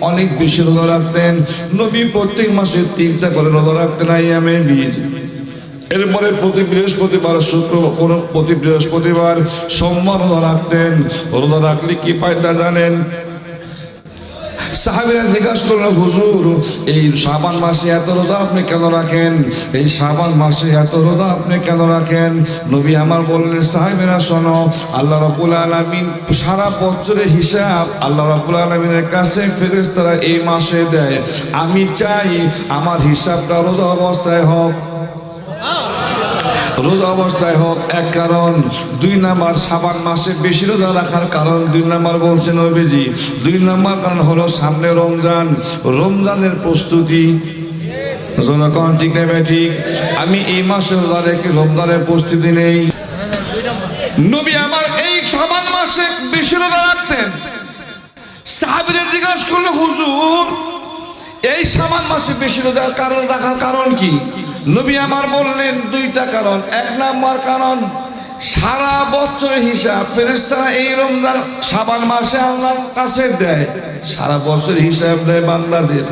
অনেক বেশি রোজা রাখতেন। নবী প্রত্যেক মাসে তিনটা করে রোজা রাখতেন এরপরে প্রতি বৃহস্পতিবার শুক্র কোন প্রতি বৃহস্পতিবার সোমবার রোজা রাখতেন। রোজা রাখলে কি ফায়দা জানেন? সাহাবিরা জিজ্ঞাসা করল, হুজুর, এই শাবান মাসে এত রোজা আপনি কেন রাখেন? এই শাবান মাসে এত রোজা আপনি কেন রাখেন? নবী আমার বললেন, সাহাবিরা, শোনো, আল্লাহ রাব্বুল আলামিন সারা বছরের হিসাব আল্লাহ রাব্বুল আলামিনের কাছে ফেরেশতারা এই মাসে দেয়। আমি চাই আমার হিসাবটা রোজা অবস্থায় হোক রোজা অবস্থায় হোক, এক কারণ, দুই নাম্বার সাবান মাসে বেশি রোজা রাখার কারণ, দুই নাম্বার বলছেন নবীজি, দুই নাম্বার কারণ হলো সামনে রমজান, রমজানের প্রস্তুতি। জনগণ ঠিক নেবে ঠিক? আমি এই মাসে রোজা রেখে রমজানের প্রস্তুতি নেই। নবী আমার এই সাবান মাসে বেশি রোজা রাখতেন। সাহাবিরা জিজ্ঞাসা করল, হুজুর, এই সাবান মাসে বেশি রোজার কারণ রাখার কারণ কি? নবী আমার বললেন, দুইটা কারণ। এক নাম্বার কারণ, সারা বছরের হিসাব ফেরেশতারা এই রমজান সাবান মাসে আল্লাহর কাছে দেয়। সারা বছর হিসাব দেয় বান্দাদের,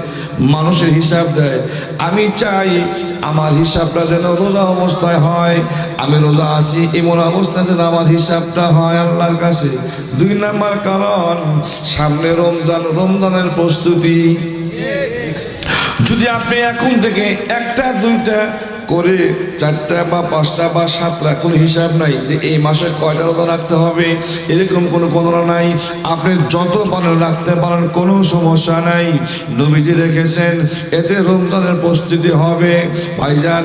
মানুষের হিসাব দেয়। আমি চাই আমার হিসাবটা যেন রোজা অবস্থায় হয়, আমি রোজা আছি, এমন অবস্থায় যেন আমার হিসাবটা হয় আল্লাহর কাছে। দুই নাম্বার কারণ, সামনে রমজান, রমজানের প্রস্তুতি। যদি আপনি এখন থেকে একটা দুইটা করে চারটা বা পাঁচটা বা সাতটা কোনো হিসাব নাই যে এই মাসে কয়টা রোজা রাখতে হবে, এরকম কোনো গণনা নাই। আপনি যত পারেন রাখতে পারেন, কোনো সমস্যা নাই। নবীজি রেখেছেন, এতে রমজানের প্রস্তুতি হবে। ভাইজান,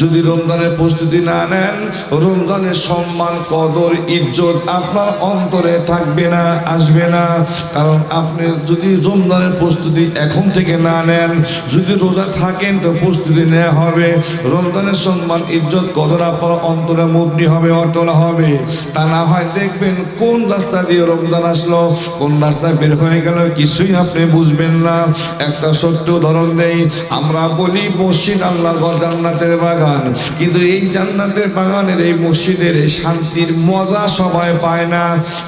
যদি রমজানের প্রস্তুতি না নেন, রমজানের সম্মান, কদর, ইজ্জত আপনার অন্তরে থাকবে না, আসবে না। কারণ আপনি যদি রমজানের প্রস্তুতি এখন থেকে না নেন, যদি রোজা থাকেন তো প্রস্তুতি নেওয়া হবে। রমজানের সম্মান, ইজ্জত কদর আপনার অন্তরে মুগ্নি হবে, অটল হবে, তা না হয় দেখবেন কোন রাস্তা দিয়ে রমজান আসলো, কোন রাস্তায় বের হয়ে গেল কিছুই আপনি বুঝবেন না। একটা সত্য ধরন নেই আমরা বলি মসজিদ আল্লাহর ঘর জান্নাতের বাগান, কিন্তু এই জান্নাতের বাগানের এই মসজিদের এই শান্তির মজা সবাই পায় না।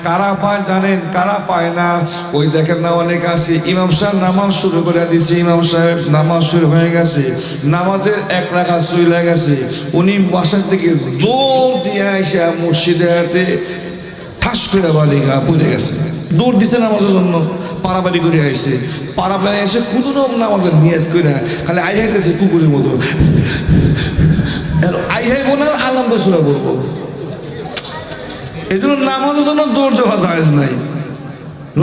কারা পায় জানেন, কারা পায় না? ওই দেখেন না অনেক আছে, ইমাম সাহেব নামাজ শুরু করে দিছে ইমাম সাহেব নামাজ শুরু হয়ে গেছে, নামাজের এক রাখা চলে গেছে। উনি বাসার থেকে দৌড় দিয়ে মসজিদে হাতে ঠাস করে বালিকা পড়ে গেছে। দৌড় দিছে নামাজের জন্য পারাবাড়ি করে আইসে পারাবাড়ি এসে কোনো রকম নামাজের নিয়ত করে খালি আই হাইতেছে কুকুরের মতো। আই হাই বোনা আনন্দ সুরা বলব। এই জন্য নামাজের জন্য দৌড় দেওয়া যায় নাই।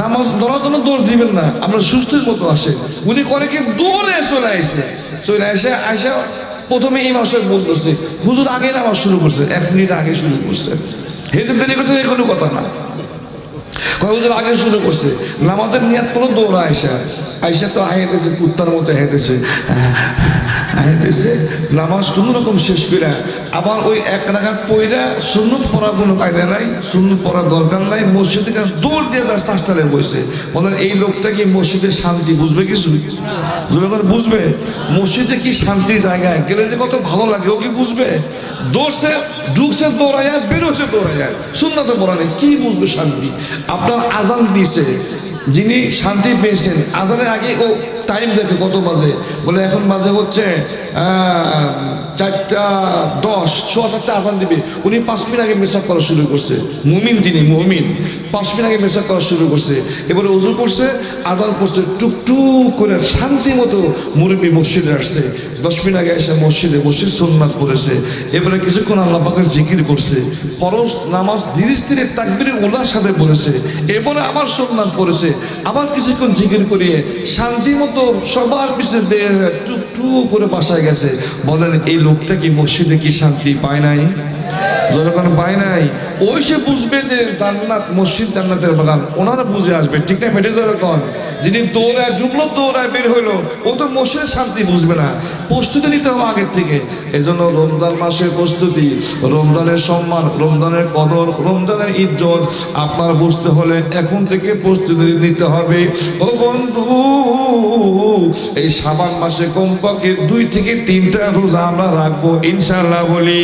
নামাজ ধরার জন্য দৌড় দিবেন না আমরা সুস্থের মতো আসে। উনি করে কি দৌড়ে চলে আইসে চলে এসে আসে প্রথমে এই মাসের মূল করছে হুজুর আগে নামাজ শুরু করছে, এক মিনিট আগে শুরু করছে। হেঁটে দেরি করছে কোনো কথা না। হুজুর আগে শুরু করছে। নামাজের নিয়াত কোনো দৌড়া আয়সা আয়সা তো আহেতেছে কুত্তার মতো হেঁটেছে আহেতেছে নামাজ কোনো রকম শেষ করে আবার ওই এক রাখাত পইরা সুন্নত পড়ার কোনো কায়দা নাই, সুন্নত পড়ার দরকার নাই মসজিদে কাছে দৌড় দিয়ে তার শাস্তারে বসে বলেন, এই লোকটা কি মসজিদের শান্তি বুঝবে কিছু? যখন বুঝবে। মসজিদে কি শান্তির জায়গায় গেলে যে কত ভালো লাগে, ও কি বুঝবে? দৌড়ছে, ঢুকছে, দৌড়াইয়া, বেরোচ্ছে, দৌড়াইয়া। সুন্নত পড়া নেই, কি বুঝবে শান্তি? আপনার আজান দিছে যিনি শান্তি পেয়েছেন, আজানের আগে ও টাইম দেখে কত বাজে? বলে, এখন বাজে হচ্ছে চারটা দশ ছ চারটা আজান দিবে। উনি পাঁচ মিনিট আগে মেসাক করা শুরু করছে। মুমিন যিনি, মুমিন। পাঁচ মিনিট আগে মেসাক করা শুরু করছে। এবারে উজু করছে, আজান পড়ছে টুকটুক করে শান্তি মতো মুরব্বী মসজিদে আসছে। দশ মিনিট আগে এসে মসজিদে, মসজিদ সোননাথ পড়েছে। এবারে কিছুক্ষণ আল্লাহ পাকের জিকির করছে। ফরজ নামাজ ধীরে ধীরে তাকবিরে উল্লার সাথে পড়েছে। এবারে আবার সোননাথ পড়েছে। আবার কিছুক্ষণ জিকির করিয়ে শান্তি মতো সবার পিছনে বের হয়ে করে বাসায় গেছে। বলেন, এই লোকটা কি মসজিদে কি শান্তি পায় নাই? যখন পায় নাই ওই সে বুঝবে যে জান্নাত, মসজিদ জান্নাতের বাগান, ওনারা বুঝে আসবে। ঠিক না, ফেটে যখন যিনি দৌড়ায় ডুবলো দৌড়ায় বের হইল, ও তো মসজিদের শান্তি বুঝবে না। প্রস্তুতি নিতে হবে আগের থেকে। এজন্য রমজান মাসের প্রস্তুতি, রমজানের সম্মান, রমজানের কদর, রমজানের ইজ্জত, আপনার বুঝতে হলে এখন থেকে প্রস্তুতি নিতে হবে। ও বন্ধু, এই সাবান মাসে কমপক্ষে দুই থেকে তিনটা রোজা আমরা রাখব ইনশাল্লাহ বলি।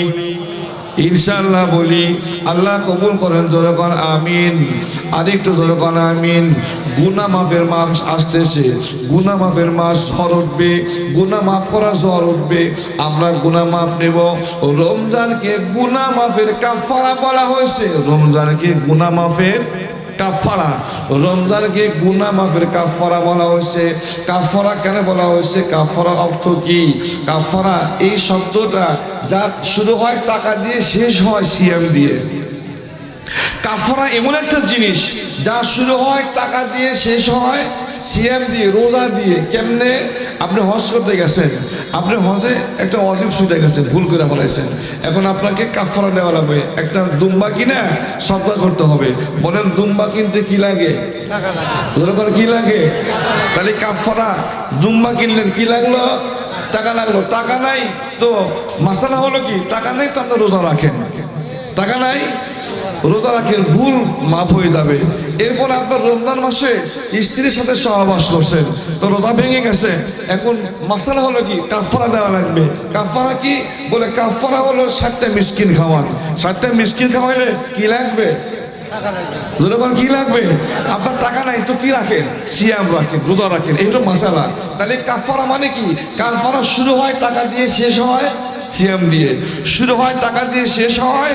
ইনশাআল্লাহ বলি, আল্লাহ কবুল করেন জনগণ, আমিন। আরেকটু জনগণ, আমিন। গুনা মাফের মাস আসতেছে। গুনা মাফের মাস ঝড় উঠবে গুনা মাফ করা ঝড় উঠবে। আমরা গুনা মাফ নেব। রমজানকে গুনা মাফের কাফারা বলা হয়েছে। রমজানকে গুনা মাফের কাফারা রমজানকে গুনা মাফের কাফারা বলা হয়েছে। কাফারা কেন বলা হয়েছে? কাফারা অর্থ কি? কাফারা এই শব্দটা যা শুরু হয় টাকা দিয়ে, শেষ হয় সিএম দিয়ে। কাফারা এমন একটা জিনিস যা শুরু হয় টাকা দিয়ে, শেষ হয় সিএম দিয়ে রোজা দিয়ে কেমনে আপনি হজ করতে গেছেন? আপনি হজে একটা অজিব ছুটে গেছেন ভুল করে বলেছেন এখন আপনাকে কাফারা দেওয়া লাগবে। একটা দুম্বা কিনা সদ্গা করতে হবে। বলেন দুম্বা কিনতে কি লাগে? যেরকম কি লাগে? তাহলে কাফারা দুম্বা কিনলেন কি লাগল? টাকা লাগল। টাকা নাই তো মাসালা হলো কি? টাকা নেই তো আপনি রোজা রাখেন। টাকা নাই? রোজা রাখেন ভুল মাফ হয়ে যাবে। এরপর আপনার রমজান মাসে স্ত্রীর সাথে সহবাস করছেন। তো রোজা ভেঙে গেছে। এখন মশালা হলো কি? কাফারা দেওয়া লাগবে। কাফারা কি? বলে কাফারা হলো ষাটটা মিসকিন খাওয়ান। ষাটটা মিসকিন খাওয়াইলে কি লাগবে? জনগণ কি লাগবে? আপনার টাকা নাই তো কি রাখেন? সিয়াম রাখেন, রোজা রাখেন, এই এইটা মশালা তাহলে কাফারা মানে কি? কাফারা শুরু হয় টাকা দিয়ে শেষ হয়, সিয়াম দিয়ে। শুরু হয় টাকা দিয়ে শেষ হয়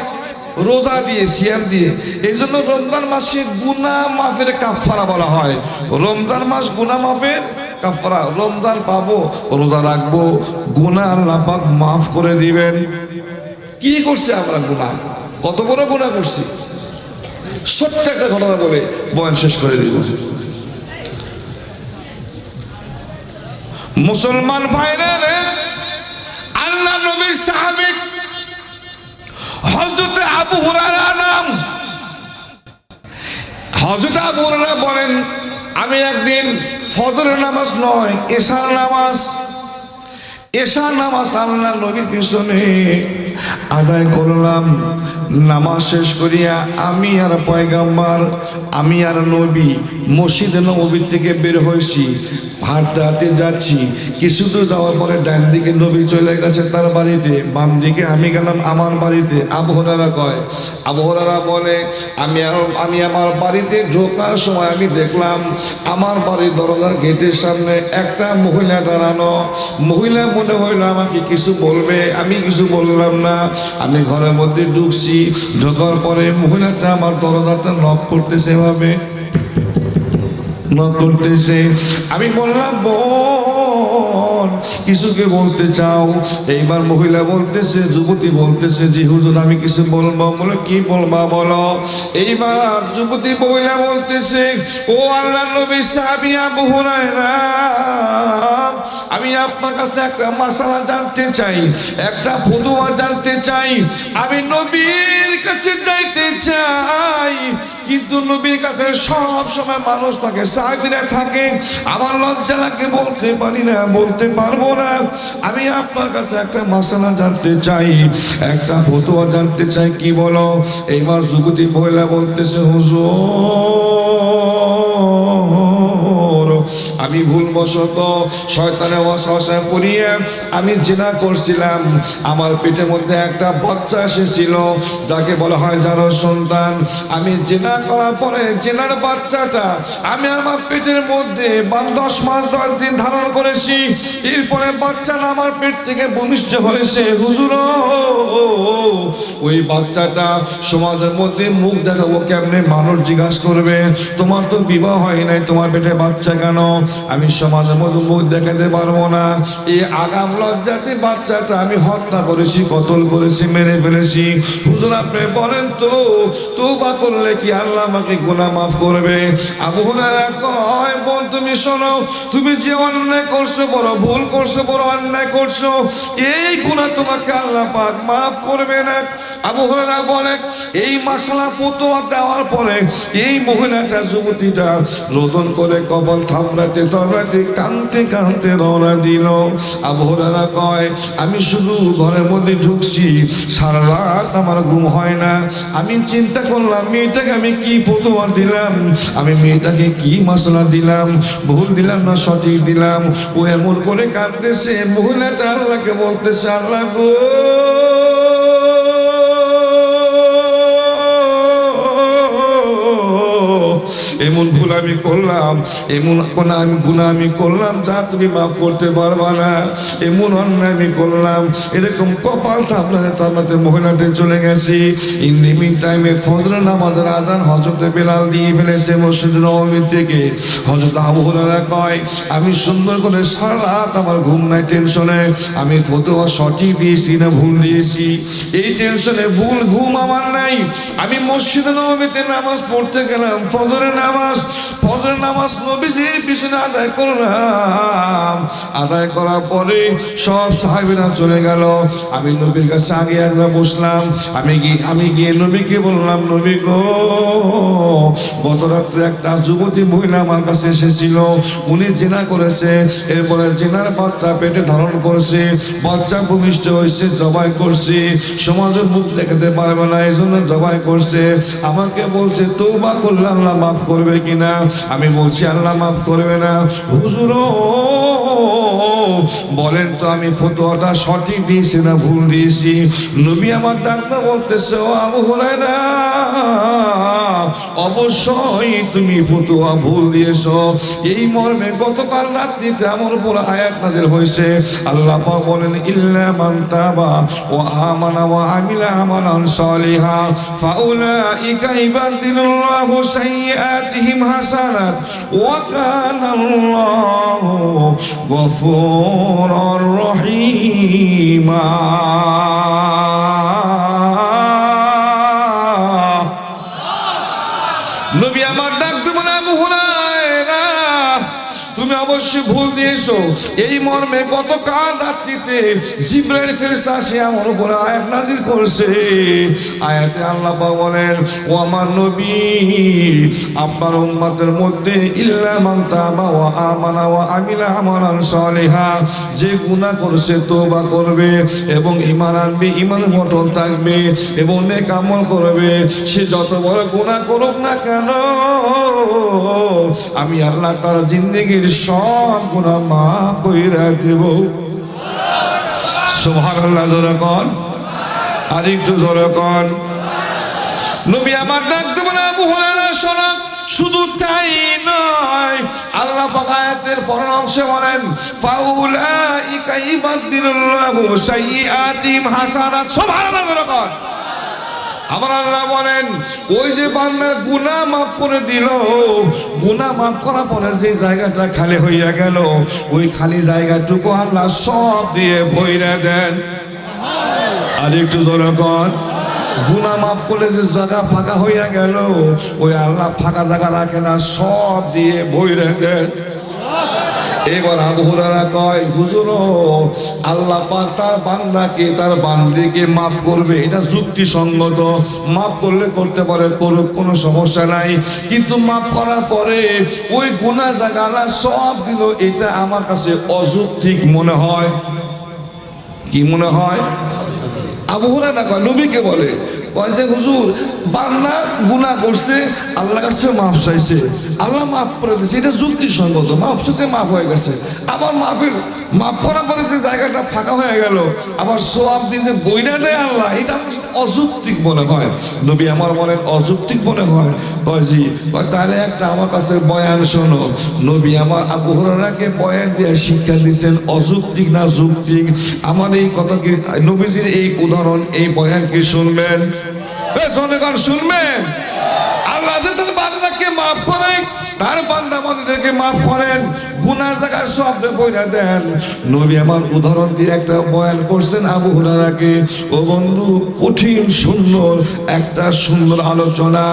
রোজা দিয়ে, সিয়াম দিয়ে। এই জন্য রমজান মাসকে গুনা মাফের কাফারা বলা হয়। রমজান মাস গুনা মাফের কাফারা রমজান পাবো, রোজা রাখব গুনা আল্লাহ পাক মাফ করে দিবেন। কি করছে আমরা গুনা কত বড় গুনাহ করছি? সত্য একটা ঘটনা বলে বয়ান শেষ করে দিব। মুসলমান ভাইরা আল্লাহ নবীর সাহাবিক হজরতে আবু হুরারা নাম। হজরত আবু হুরারা বলেন, আমি একদিন ফজরের নামাজ নয়, এশার নামাজ। এশার নামাজ আল্লাহ নবীর পিছনে আদায় করলাম। নামাজ শেষ করিয়া আমি আর পয়গাম্বার, আমি আর নবী মসজিদ নবীর থেকে বের হয়েছি হাঁটতে হাঁটতে যাচ্ছি। কিছু দূর যাওয়ার পরে ডান দিকে নবী চলে গেছে তার বাড়িতে। বাম দিকে আমি গেলাম আমার বাড়িতে আবহরারা কয় আবহরারা বলে, আমি আমি আমার বাড়িতে ঢোকার সময় আমি দেখলাম আমার বাড়ির দরজার গেটের সামনে একটা মহিলা দাঁড়ানো। মহিলা মনে হইল আমাকে কিছু বলবে, আমি কিছু বললাম না। আমি ঘরের মধ্যে ঢুকছি, ঢোকার পরে মহিলাটা আমার দরজাটা নক করতেছে এভাবে। নক করতেছে। আমি বললাম, বোন কিছুকে বলতে চাও? এইবার মহিলা বলতেছে, যুবতী বলতেছে জি হুজুর, আমি কিছু বলব। বলে কি বলবা বলো? এইবার যুবতী মহিলা বলতেছে, ও আল্লাহ নবী সাহাবিয়া বহুরায়রা আমি আপনার কাছে একটা মাসালা জানতে চাই, একটা ফতুয়া জানতে চাই। আমি নবীর কাছে যাইতে চাই। কিন্তু নবীর কাছে সব সময় মানুষ তাকে সাহায্যে থাকে। আমার লজ্জা লাগে, বলতে পারি না, বলতে পারব না। আমি আপনার কাছে একটা মশালা জানতে চাই, একটা ফতুয়া জানতে চাই, কি বলো? এইবার যুবতী মহিলা বলতেছে, হুজুর আমি ভুলবশত শয়তানে ওয়াসওয়াসায় পড়িয়ে আমি জেনা করছিলাম। আমার পেটের মধ্যে একটা বাচ্চা এসেছিল, যাকে বলা হয় যার সন্তান। আমি জেনা করার পরে জেনার বাচ্চাটা আমি আমার পেটের মধ্যে দশ মাস, দশ দিন ধারণ করেছি। এরপরে বাচ্চাটা আমার পেট থেকে ভূমিষ্ঠ হয়েছে। হুজুর, ওই বাচ্চাটা সমাজের মধ্যে মুখ দেখাবো কেমনে মানুষ জিজ্ঞাসা করবে? তোমার তো বিবাহ হয় নাই, তোমার পেটে বাচ্চা কেন? আমি সমাজের মধ্যে মুখ দেখাতে পারব না। এই আগাম লজ্জাতে বাচ্চাটা আমি হত্যা করেছি, কতল করেছি, মেরে ফেলেছি। হুজুর, আপনি বলেন তো তো বা করলে কি আল্লাহ আমাকে গুনাহ মাফ করবে? আবু হুরায়রা কয়, বোন, তুমি শোনো, তুমি যে অন্যায় করছ, বড় ভুল করছ, বড় অন্যায় করছ, এই গুনাহ তোমাকে আল্লাহ পাক মাফ করবে না। আবু হুরায়রা বলে, এই মশলা ফতোয়া দেওয়ার পরে এই মহিলাটা, যুবতীটা রোদন করে কবল থামড়াতে তবড়াতে কানতে কানতে রওনা দিল। আবু হুরায়রা কয়, আমি শুধু ঘরের মধ্যে ঢুকছি, সারা রাত আমার ঘুম হয় না। আমি চিন্তা করলাম, মেয়েটাকে আমি কি ফতোয়া দিলাম? আমি মেয়েটাকে কি মশলা দিলাম? ভুল দিলাম না সঠিক দিলাম? ও এমন করে কাঁদতেছে, মহিলাটা আল্লাহকে বলতেছে, আল্লাহ গো! এমন ভুল আমি করলাম, এমন কোন আমি গুণা আমি করলাম, যা তুমি মাফ করতে পারবা না। এমন অন্যায় আমি করলাম, এরকম কপাল থাপলাতে থাপলাতে মহিলাতে চলে গেছি। ইন দি মিন টাইমে ফজর নামাজের আজান হজরতে বেলাল দিয়ে ফেলেছে মসজিদ নবমীর থেকে। হজরত আবু হুরায়রা কয়, আমি সুন্দর করে সারা রাত আমার ঘুম নাই টেনশনে আমি ফতোয়া সঠিক দিয়েছি না ভুল দিয়েছি? এই টেনশনে ভুল ঘুম আমার নাই। আমি মসজিদ নবমীতে নামাজ পড়তে গেলাম ফজরে ফজরের নামাজ, ফজরের নামাজ নবীজির পিছনে আদায় করলাম। আদায় করার পরে সব সাহাবিরা চলে গেল। আমি নবীর কাছে আগে একবার বসলাম। আমি গিয়ে আমি গিয়ে নবীকে বললাম, নবী গো গত রাত্রে একটা যুবতী মহিলা আমার কাছে এসেছিল। উনি জেনা করেছে, এরপরে জেনার বাচ্চা পেটে ধারণ করেছে, বাচ্চা ভূমিষ্ঠ হয়েছে, জবাই করছে। সমাজের মুখ দেখাতে পারবে না এই জন্য জবাই করছে। আমাকে বলছে তো তৌবা করলে আল্লাহ মাফ করবে কিনা? আমি বলছি আল্লাহ মাফ করবে না। হুজুর বলেন তো আমি ফতোয়াটা সঠিক দিয়েছি না ভুল দিয়েছি? নবী আমার ডাক্তার বলতেছে, ও আবু হুরায়রা, অবশ্যই তুমি ফতুয়া ভুল দিয়েছ। এই মর্মে গতকাল রাত্রিতে আমার উপর আয়াত নাজিল হয়েছে। আল্লাহ বলেন, ইল্লা মান তাবা ওয়া আমানা ওয়া আমিলা আমালান সালিহা, ফাউলাইকা ইবাদিলুল্লাহু সাইয়্যাতিহিম হাসানাত, ওয়া কানা আল্লাহু গফুরুর রহিমা তুমি অবশ্যই ভুল দিয়েছ। এই মর্মে গতকাল রাত্রিতে জিব্রাইল ফেরেশতা আসে আমার উপরে আয়াত নাজিল করছে। আয়াতে আল্লাহ বলেন ও আমার নবী, আপনার উম্মতের মধ্যে ইল্লা মান তাবা ওয়া আমানা ওয়া আমিলা আমালান সালিহা। যে গুনাহ করছে তওবা করবে এবং ঈমান আনবে, ঈমান গঠন থাকবে এবং নেক আমল করবে। সে যত বড় গুনাহ করুক না কেন, আমি আল্লাহ তার জিন্দগির সব গুনাহ মাফ কইরা দেব। সুবহানাল্লাহ, জোরে কন। আর একটু জোরে কন। নবী আমার ডাক দেব না, আবু হুরায়রা, শোনা। শুধু তাই নয়, আল্লাহ পাক আয়াতের পরের অংশে বলেন, ফাউলাইকা ইবাদদিলুল্লাহু সাইয়্যাতিহিম হাসানাত। সুবহানাল্লাহ, জোরে কন। আমার আল্লাহ বলেন, ওই যে বান্দার গুনাহ মাফ করে দিল, গুনাহ মাফ করার পরে যে জায়গাটা খালি হইয়া গেল, ওই খালি জায়গাটুকু আল্লাহ সব দিয়ে ভইরা দেন। আর একটু জনগণ গুনা মাফ করলে যে জায়গা ফাঁকা হইয়া গেল, ওই আল্লাহ ফাঁকা জায়গা রাখে না, সব দিয়ে বইরে দেন। এবার আবু হুরায়রা কয়, হুজুর আল্লাহ পাক তার বান্দাকে, তার বান্দিকে মাফ করবে। এটা যুক্তিসঙ্গত। মাফ করলে করতে পারে, করুক, কোনো সমস্যা নাই। কিন্তু মাফ করার পরে ওই গুনার জায়গা সব দিল, এটা আমার কাছে অযৌক্তিক মনে হয়। কি মনে হয়? আবু হুরায়রা কয়, নবীকে বলে যে হুজুর বান্না গুনাহ করছে আল্লাহ কাছে মাফ চাইছে। আল্লাহ মাফ করে দিয়েছে এটা যুক্তিসঙ্গত। মাফ চাইছে, মাফ হয়ে গেছে। আবার মাফের, মাফ করার পরে যে জায়গাটা ফাঁকা হয়ে গেল, আবার সোয়াব দিয়ে যে বইটা দেয় আল্লাহ। এটা আমার অযৌক্তিক মনে হয়। নবী আমার বলেন, অযৌক্তিক মনে হয়। কয়, জি। তাহলে একটা আমার কাছে বয়ান শোনো। নবী আমার আবু বয়ান দিয়ে শিক্ষা দিয়েছেন, অযৌক্তিক না যৌক্তিক? আমার এই কথাকে, নবীজির এই উদাহরণ, এই বয়ানকে শুনবেন। জনগণ শুনবেন? আল্লাহ যে তাদের বান্দাকে মাফ করেন, তার বান্দা বান্দাদেরকে মাফ করেন, গুনার জায়গায় সব বইরা দেন। নবী আমার উদাহরণ দিয়ে একটা বয়ান করছেন আবু হুরারাকে ও বন্ধু, কঠিন সুন্দর একটা সুন্দর আলোচনা,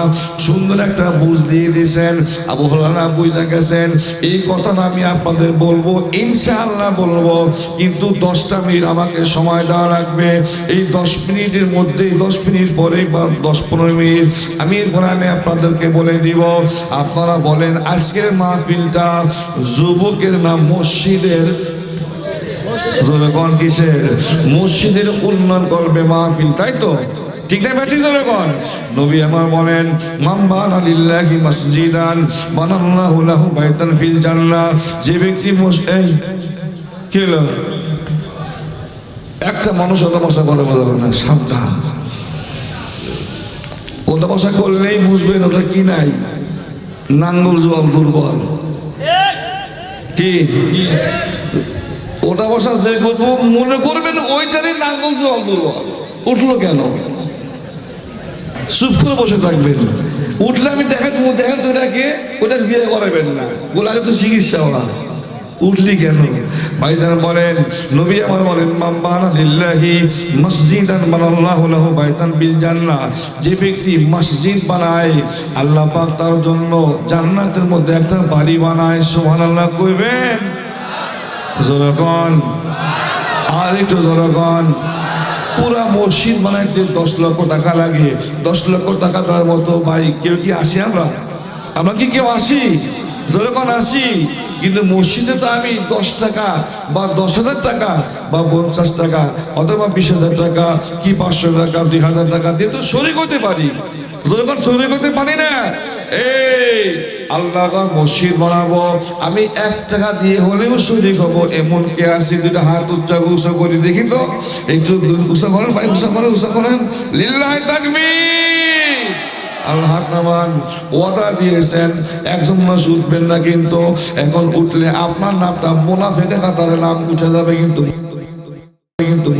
সুন্দর একটা বুঝ দিয়ে দিয়েছেন। আবু হুরারা বুঝা গেছেন, এই কথাটা আমি আপনাদের বলব, ইনশাআল্লাহ বলব, কিন্তু দশটা মিনিট আমাকে সময় দেওয়া লাগবে। এই দশ মিনিটের মধ্যেই, দশ মিনিট পরে বা দশ পনেরো মিনিট, আমি এরপরে আমি আপনাদেরকে বলে দিব আপনারা বলেন, আজকের মাহফিলটা যুবকের নাম মসজিদের? জনগণ কিসের? মসজিদের উন্নয়ন করবে মাহফিল, তাই তো? ঠিক না ব্যাটি জনগণ নবী আমার বলেন মাম্বান আলিল্লাহি মসজিদান, বানাল্লাহু লাহু বাইতান ফিল জান্নাহ। যে ব্যক্তি মস- এই একটা মানুষ অত বসা করে বলবে না, সাবধান। ওটা বসা করলেই বুঝবেন ওটা কি নাই। নাঙ্গল জল দুর্বল। কি? ওটা বসা যে করব, মনে করবেন ওইটারই নাঙ্গল জল দুর্বল। উঠল কেন? চুপ করে বসে থাকবেন। উঠলে আমি দেখেন তুমি দেখেন তো ওটাকে ওটা বিয়ে করাবেন না। ওলাকে তো চিকিৎসা ওরা। উঠলি কেন? ভাইজান বলেন, নবী আমার বলেন মাম্বানা লিল্লাহি মসজিদান বানাল্লাহু লাহু বাইতান বিল জান্নাহ। যে ব্যক্তি মসজিদ বানায়, আল্লাহ পাক তার জন্য জান্নাতের মধ্যে একটা বাড়ি বানায়। সুবহানাল্লাহ, কইবেন? জোরকন আর একটু জোরকন পুরা মসজিদ বানাইতে দশ লক্ষ টাকা লাগে। দশ লক্ষ টাকা তার মতো ভাই, কেউ কি আসি আমরা? আমরা কি কেউ আসি? যখন আসি। কিন্তু মসজিদে তো আমি দশ টাকা বা দশ হাজার টাকা বা পঞ্চাশ টাকা অথবা বিশ হাজার টাকা কি পাঁচশো টাকা, দুই হাজার টাকা দিয়ে তো শরিক হতে পারি। শরিক হতে পারি না, এই আল্লাহ মসজিদ বানাবো। আমি এক টাকা দিয়ে হলেও শরিক হব। এমন কে আসি দুটা হাত উচ্চা উঁচা করি দেখি তো? একটু উষা করেন ভাই উষা করেন উষা করেন। লিল্লাহ তাকবীর। আল্লাহ নামান ওয়াদা দিয়েছেন, একজন মাস উঠবেন না কিন্তু, এখন উঠলে আপনার নামটা মোনাফেকে কাতারে নাম উঠে যাবে কিন্তু কিন্তু।